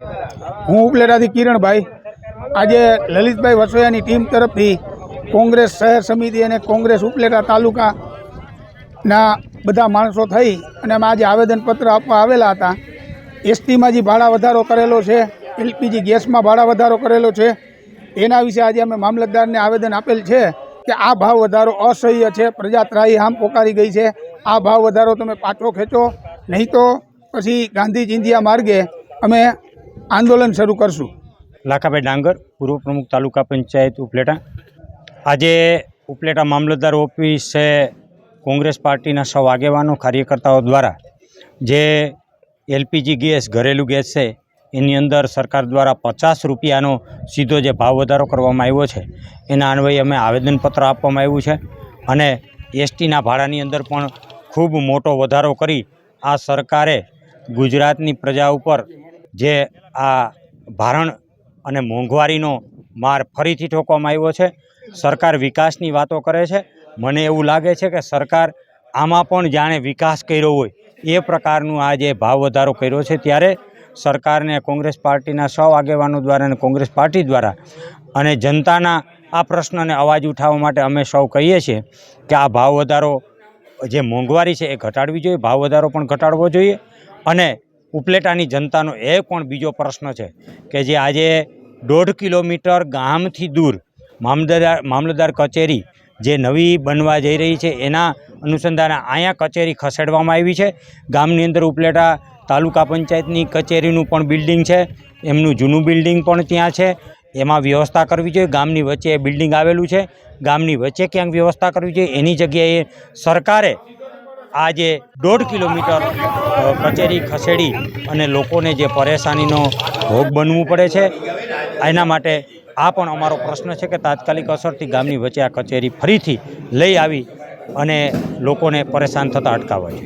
હું ઉપલેટાથી કિરણભાઈ. આજે લલિતભાઈ વસોયાની ટીમ તરફથી કોંગ્રેસ શહેર સમિતિ અને કોંગ્રેસ ઉપલેટા તાલુકાના બધા માણસો થઈ અને અમે આજે આવેદનપત્ર આપવા આવેલા હતા. એસટીમાં જે ભાડા વધારો કરેલો છે, એલપીજી ગેસમાં ભાડા વધારો કરેલો છે, એના વિશે આજે અમે મામલતદારને આવેદન આપેલ છે કે આ ભાવ વધારો અસહ્ય છે, પ્રજાત્રાહી આમ પોકારી ગઈ છે. આ ભાવ વધારો તમે પાછો ખેંચો, નહીં તો પછી ગાંધી ચિંધિયા માર્ગે અમે આંદોલન શરૂ કરશું. લાખાભાઈ ડાંગર, પૂર્વ પ્રમુખ તાલુકા પંચાયત ઉપલેટા. આજે ઉપલેટા મામલતદાર ઓફિસે કોંગ્રેસ પાર્ટીના સૌ આગેવાનો, કાર્યકર્તાઓ દ્વારા જે એલપીજી ગેસ, ઘરેલું ગેસ છે, એની અંદર સરકાર દ્વારા પચાસ રૂપિયાનો સીધો જે ભાવ વધારો કરવામાં આવ્યો છે, એના અન્વયે અમે આવેદનપત્ર આપવામાં આવ્યું છે અને એસટીના ભાડાની અંદર પણ ખૂબ મોટો વધારો કરી આ સરકારે ગુજરાતની પ્રજા ઉપર જે આ ભારણ અને મોંઘવારીનો માર ફરીથી ઠોકવામાં આવ્યો છે. સરકાર વિકાસની વાતો કરે છે. મને એવું લાગે છે કે સરકાર આમાં પણ જાણે વિકાસ કર્યો હોય એ પ્રકારનું આ જે ભાવ વધારો કર્યો છે ત્યારે સરકારને કોંગ્રેસ પાર્ટીના સૌ આગેવાનો દ્વારા અને કોંગ્રેસ પાર્ટી દ્વારા અને જનતાના આ પ્રશ્નને અવાજ ઉઠાવવા માટે અમે સૌ કહીએ છીએ કે આ ભાવ વધારો જે મોંઘવારી છે એ ઘટાડવી જોઈએ, ભાવ વધારો પણ ઘટાડવો જોઈએ અને ઉપલેટાની જનતાનો એ પણ બીજો પ્રશ્ન છે કે જે આજે દોઢ કિલોમીટર ગામથી દૂર મામલતદાર મામલતદાર કચેરી જે નવી બનવા જઈ રહી છે, એના અનુસંધાને અહીંયા કચેરી ખસેડવામાં આવી છે. ગામની અંદર ઉપલેટા તાલુકા પંચાયતની કચેરીનું પણ બિલ્ડિંગ છે, એમનું જૂનું બિલ્ડિંગ પણ ત્યાં છે. એમાં વ્યવસ્થા કરવી જોઈએ. ગામની વચ્ચે બિલ્ડિંગ આવેલું છે. ગામની વચ્ચે ક્યાંક વ્યવસ્થા કરવી જોઈએ? એની જગ્યાએ સરકારે આજે દોઢ કિલોમીટર કચેરી ખસેડી અને લોકોને જે પરેશાનીનો ભોગ બનવું પડે છે, એના માટે આ પણ અમારો પ્રશ્ન છે કે તાત્કાલિક અસરથી ગામની વચ્ચે આ કચેરી ફરીથી લઈ આવી અને લોકોને પરેશાન થતાં અટકાવવા જોઈએ.